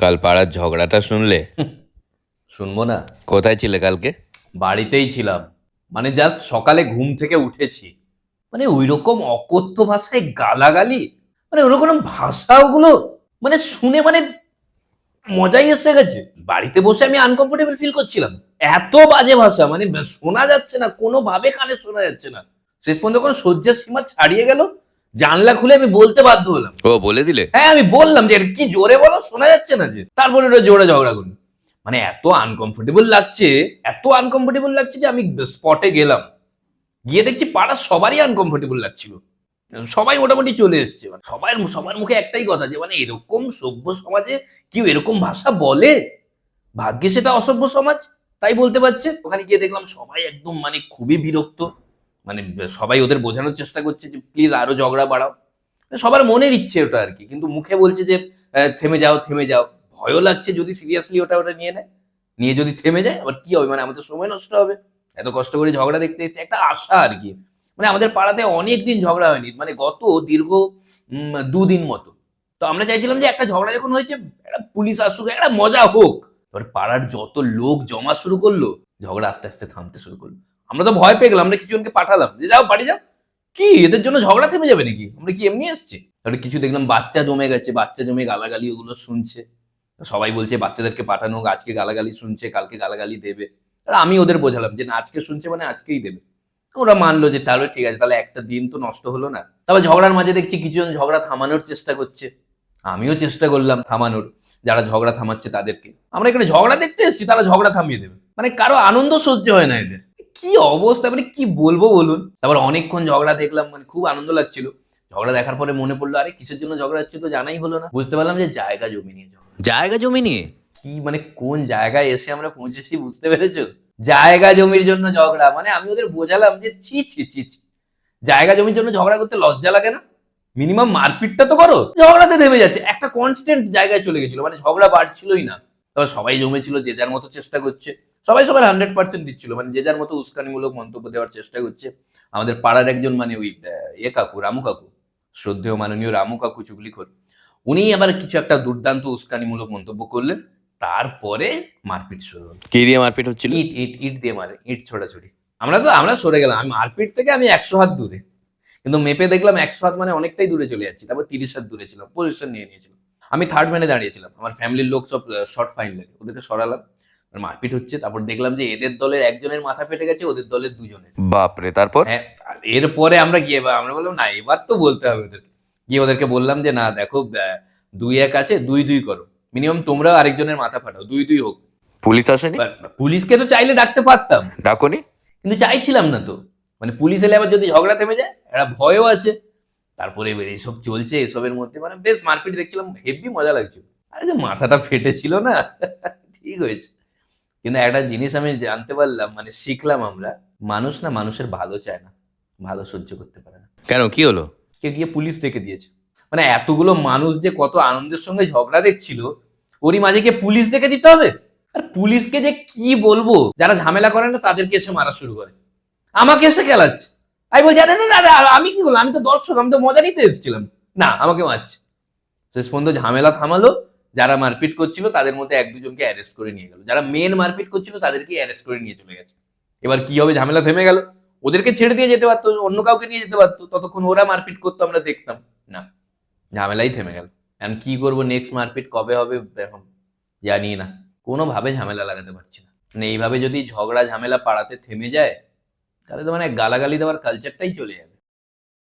কাল পাড়ার ঝগড়াটা শুনলে? শুনব না। কোথায় ছিলে কালকে? বাড়িতেই ছিলাম। মানে জাস্ট সকালে ঘুম থেকে উঠেছি। মানে ওই রকম অকথ্য ভাষায় গালাগালি? মানে ওরকম ভাষা ওগুলো মানে শুনে মানে মজাই এসে গেছে। বাড়িতে বসে আমি আনকমফোর্টেবল ফিল করছিলাম। এত বাজে ভাষা মানে শোনা যাচ্ছে না কোনোভাবে কানে শোনা যাচ্ছে না। শেষ পর্যন্ত যখন সহ্যের সীমা ছাড়িয়ে গেল জানলা খুলে আমি বলতে বাধ্য হলাম। ও বলে দিলে? হ্যাঁ আমি বললাম যে কি জোরে বলো? শোনা যাচ্ছে না যে। তারপরে ওটা জোরে ঝগড়া করল। মানে এত আনকমফোর্টেবল লাগছে এত আনকমফোর্টেবল লাগছে যে আমি স্পটে গেলাম। গিয়ে দেখছি পাড়ার সবারই আনকমফোর্টেবল লাগছিল। সবাই মোটামুটি চলে এসছে। মানে সবার সবার মুখে একটাই কথা যে মানে এরকম সভ্য সমাজে কেউ এরকম ভাষা বলে? ভাগ্যে সেটা অসভ্য সমাজ? তাই বলতে পারছে। ওখানে গিয়ে দেখলাম সবাই একদম মানে খুবই বিরক্ত। মানে সবাই ওদের বোঝানোর চেষ্টা করছে যে, প্লিজ আরও ঝগড়া বাড়াও। সবার মনের ইচ্ছে ওটা আর কি। কিন্তু মুখে বলছে যে থেমে যাও থেমে যাও। ভয়ও লাগছে যদি সিরিয়াসলি ওটা ওটা নিয়ে নেয়। নিয়ে যদি থেমে যায়, আবার কি হবে? মানে আমাদের সময় নষ্ট হবে। এত কষ্ট করে ঝগড়া দেখতে এসেছে। একটা আশা আর কি। মানে আমাদের পাড়াতে অনেক দিন ঝগড়া হয়নি। মানে গত দীর্ঘ দুদিন মতো। তো আমরা চাইছিলাম যে, একটা ঝগড়া যখন হয়েছে, একটা পুলিশ আসুক, একটা মজা হোক। এবার পাড়ার যত লোক জমা শুরু করল, ঝগড়া আস্তে আস্তে থামতে শুরু করল। আমরা তো ভয় পেয়ে গেলাম আমরা কিছুজনকে পাঠালাম। যে যাও বাড়ি যাও। কি? এদের জন্য ঝগড়া থেমে যাবে নাকি? আমরা কি এমনি এসছি? তারপরে কিছু দেখলাম বাচ্চা জমে গেছে বাচ্চা জমে গালাগালি ওগুলো শুনছে। সবাই বলছে বাচ্চাদেরকে পাঠানো হোক, আজকে গালাগালি শুনছে কালকে গালাগালি দেবে। আমি ওদের বোঝালাম যে না আজকে শুনছে মানে আজকেই দেবে। ওরা মানলো যে তাহলে ঠিক আছে তাহলে একটা দিন তো নষ্ট হলো না। তারপর ঝগড়ার মাঝে দেখছি কিছুজন ঝগড়া থামানোর চেষ্টা করছে। আমিও চেষ্টা করলাম থামানোর যারা ঝগড়া থামাচ্ছে তাদেরকে। আমরা এখানে ঝগড়া দেখতে এসেছি তারা ঝগড়া থামিয়ে দেবে। মানে কারও আনন্দ সহ্য হয় না এদের। কি অবস্থা? মানে কি বলব বলুন? তারপর অনেকক্ষণ ঝগড়া দেখলাম মানে খুব আনন্দ লাগছিল। ঝগড়া দেখার পরে মনে পড়ল আরে কিসের জন্য ঝগড়া হচ্ছে তো জানাই হলো না। বুঝতে পারলাম যে জায়গা জমি নিয়ে জায়গা জমি নিয়ে? কি মানে কোন জায়গায় এসে আমরা পৌঁছেছি বুঝতে পেরেছ? জায়গা জমির জন্য ঝগড়া মানে আমি ওদের বোঝালাম যে ছি ছি ছি ছি। জায়গা জমির জন্য ঝগড়া করতে লজ্জা লাগে না? মিনিমাম মারপিটটা তো করো। ঝগড়াতে থেমে যাচ্ছে। একটা কনস্ট্যান্ট জায়গায় চলে গেছিল মানে ঝগড়া বাড়ছিলই না। তবে সবাই জমেছিল যে যার মতো চেষ্টা করছে। সবাই সবার হান্ড্রেড পার্সেন্ট দিচ্ছিল। মানে যে যার মতো উস্কানিমূলক মন্তব্য দেওয়ার চেষ্টা করছে আমাদের পাড়ার একজন মানে ওই এ কাকু রামু কাকু শ্রদ্ধেয় মাননীয় রামু কাকু চুগলিখোর উনি আবার কিছু একটা দুর্দান্ত উস্কানিমূলক মন্তব্য করলেন তারপরে মারপিট শুরু হলো। কি দিয়ে মারপিট হচ্ছিল? ইট ইট ইট দিয়ে মারে ইট ছোড়াছুড়ি আমরা তো আমরা সরে গেলাম। আমি মারপিট থেকে আমি একশো হাত দূরে। কিন্তু মেপে দেখলাম একশো হাত মানে অনেকটাই দূরে চলে যাচ্ছি। তারপর তিরিশ হাত দূরে ছিলাম পজিশন নিয়ে নিয়েছিলাম। আমি থার্ড ম্যানে দাঁড়িয়েছিলাম। আমার ফ্যামিলির লোক সব শর্ট ফাইন লাগে। ওদেরকে সরালাম। মারপিট হচ্ছে তারপর দেখলাম যে এদের দলের একজনের মাথা ফেটে গেছে ওদের দলের দুজনের। বাপরে তারপর? হ্যাঁ এরপরে আমরা গিয়ে আমরা বললাম না এবার তো বলতে হবে ওদেরকে। গিয়ে ওদেরকে বললাম যে না দেখো দুই এক আছে দুই দুই করো। মিনিমাম তোমরাও আরেকজনের মাথা ফাটাও দুই দুই হোক। পুলিশ আসেনি? পুলিশকে তো চাইলে ডাকতে পারতাম। ডাকনি? কিন্তু চাইছিলাম না তো। মানে পুলিশ এলে আবার যদি ঝগড়া থেমে যায় একটা ভয়ও আছে। তারপরে এবার এইসব চলছে এসবের মধ্যে মানে বেশ মারপিট দেখছিলাম হেভি মজা লাগছিল। আরে যে মাথাটা ফেটেছিল না ঠিক হয়েছে। কিন্তু একটা জিনিস আমি জানতে পারলাম মানে শিখলাম আমরা মানুষ না মানুষের ভালো চায় না ভালো সহ্য করতে পারে না। কেন? কি হলো? কে গিয়ে পুলিশ ডেকে দিয়েছে। মানে এতগুলো মানুষ যে কত আনন্দের সঙ্গে ঝগড়া দেখছিল ওরই মাঝে গিয়ে পুলিশ ডেকে দিতে হবে? আর পুলিশকে যে কি বলব? যারা ঝামেলা করে না তাদেরকে এসে মারা শুরু করে। আমাকে এসে খেলাচ্ছে। আমি বলছি আরে না আমি কি বললাম? আমি তো দর্শক আমি তো মজা নিতে এসেছিলাম। না আমাকে মারছে। শেষ পর্যন্ত ঝামেলা থামালো যারা মারপিট করছিল তাদের মধ্যে এক দুজনকে অ্যারেস্ট করে নিয়ে গেল। যারা মেন মারপিট করছিল তাদেরকে অ্যারেস্ট করে নিয়ে চলে গেছে। এবার কি হবে? ঝামেলা থেমে গেল। ওদেরকে ছেড়ে দিয়ে যেতে পারতো, অন্য কাউকে নিয়ে যেতে পারতো। ততক্ষণ ওরা মারপিট করতো, আমরা দেখতাম। না, ঝামেলাই থেমে গেল। এখন কি করব? নেক্সট মারপিট কবে হবে? এখন জানি না। কোনোভাবে ঝামেলা লাগাতে পারছি না। মানে এইভাবে যদি ঝগড়া ঝামেলা পাড়াতে থেমে যায়, তাহলে তো মানে গালাগালি দেওয়ার কালচারটাই চলে যাবে।